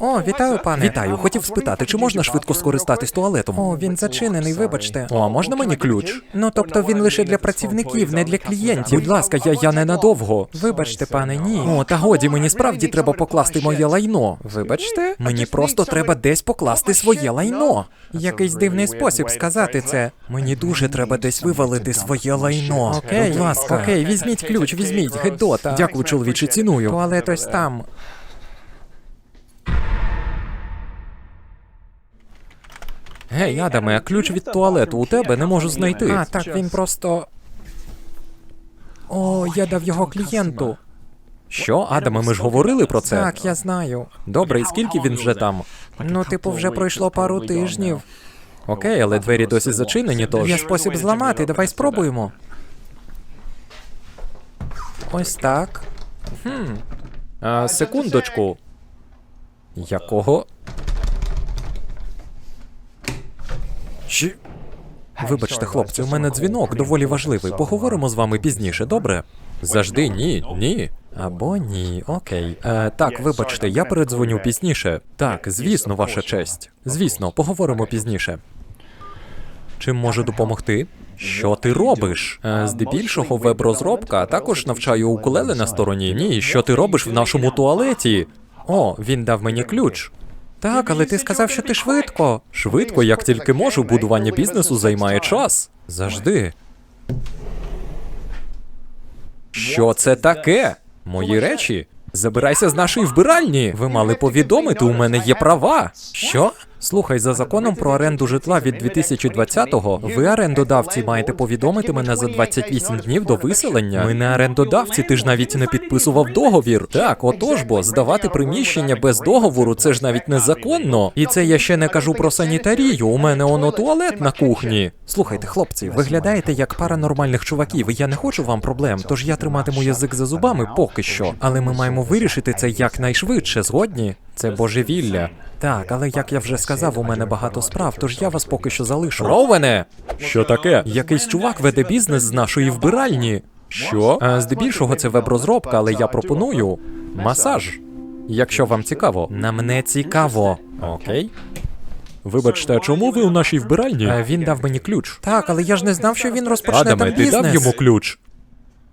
О, вітаю, пане. Вітаю, хотів спитати, чи можна швидко скористатись туалетом? О, він зачинений, вибачте. О, а можна мені ключ? Ну, тобто він лише для працівників, не для клієнтів. Будь ласка, я, я ненадовго. Вибачте, пане, ні. О, та годі, мені справді треба покласти моє лайно. Вибачте? Мені просто треба десь покласти своє лайно. Якийсь дивний спосіб сказати це. Мені дуже треба десь вивалити своє лайно. Окей, Будь ласка. окей, візьміть ключ, візьміть, гидота. Дякую, чоловіче, ціную. Туалет ось там. Гей, Адаме, а ключ від туалету у тебе не можу знайти. А, так, він просто. О, я дав його клієнту. Що, Адаме, ми ж говорили про це? Так, я знаю. Добре, і скільки він вже там? Ну, типу, вже пройшло пару тижнів. Окей, але двері досі зачинені, тож. Є спосіб зламати, давай спробуємо. Ось так. А, секундочку. Якого? Чи... Вибачте, хлопці, у мене дзвінок доволі важливий. Поговоримо з вами пізніше, добре? Завжди ні, ні. Або ні, окей. Е, так, вибачте, я передзвоню пізніше. Так, звісно, ваша честь. Звісно, поговоримо пізніше. Чим можу допомогти? Що ти робиш? Е, здебільшого веб-розробка, також навчаю укулеле на стороні. Ні, що ти робиш в нашому туалеті? О, він дав мені ключ. Так, але ти сказав, що ти швидко. Швидко, як тільки можу, будування бізнесу займає час. Завжди. Що це таке? Мої речі? Забирайся з нашої вбиральні. Ви мали повідомити, у мене є права. Що? Слухай, за законом про оренду житла від 2020-го, ви орендодавці маєте повідомити мене за 28 днів до виселення. Ми не орендодавці, ти ж навіть не підписував договір. Так, отож бо здавати приміщення без договору це ж навіть незаконно. І це я ще не кажу про санітарію. У мене оно туалет на кухні. Слухайте, хлопці, виглядаєте як пара нормальних чуваків, і я не хочу вам проблем, тож я триматиму язик за зубами поки що. Але ми маємо вирішити це якнайшвидше, згодні? Це божевілля. Так, але як я вже сказав, у мене багато справ, тож я вас поки що залишу. Ровене! Що таке? Якийсь чувак веде бізнес з нашої вбиральні. Що? А, здебільшого це веб-розробка, але я пропоную масаж. Якщо вам цікаво, нам не цікаво. Окей. Вибачте, а чому ви у нашій вбиральні? А, він дав мені ключ. Так, але я ж не знав, що він розпочне Адаме, там ти бізнес. дав йому ключ?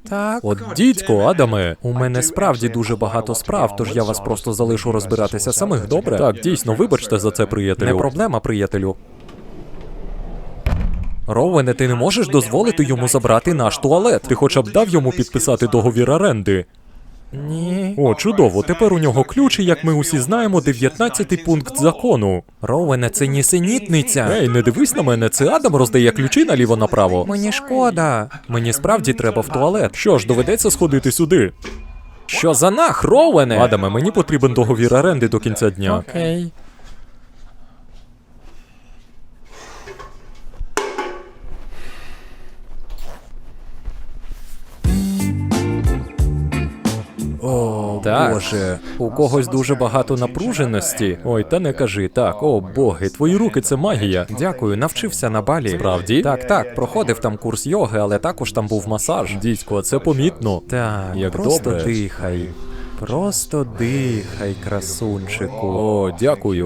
Так. От дідько, Адаме, у мене справді дуже багато справ, тож я вас просто залишу розбиратися самих, добре? Так, дійсно, вибачте за це, приятелю. Не проблема, приятелю. Ровене, ти не можеш дозволити йому забрати наш туалет. Ти хоча б дав йому підписати договір оренди. Ні. О, чудово, тепер у нього ключ, і, як ми усі знаємо, 19-й пункт закону. Ровене, це нісенітниця. Ей, не дивись на мене, це Адам роздає ключі наліво направо. Мені шкода. Мені справді треба в туалет. Що ж, доведеться сходити сюди. Що за нах, Роуене? Адаме, мені потрібен договір оренди до кінця дня. Окей. О, так. Боже, у когось дуже багато напруженості. Ой, та не кажи так. О, боги, твої руки це магія. Дякую, навчився на балі. Справді? Так, так, проходив там курс йоги, але також там був масаж. Дідько, це помітно. Так, Як просто добре. дихай. Просто дихай, красунчику. О, дякую.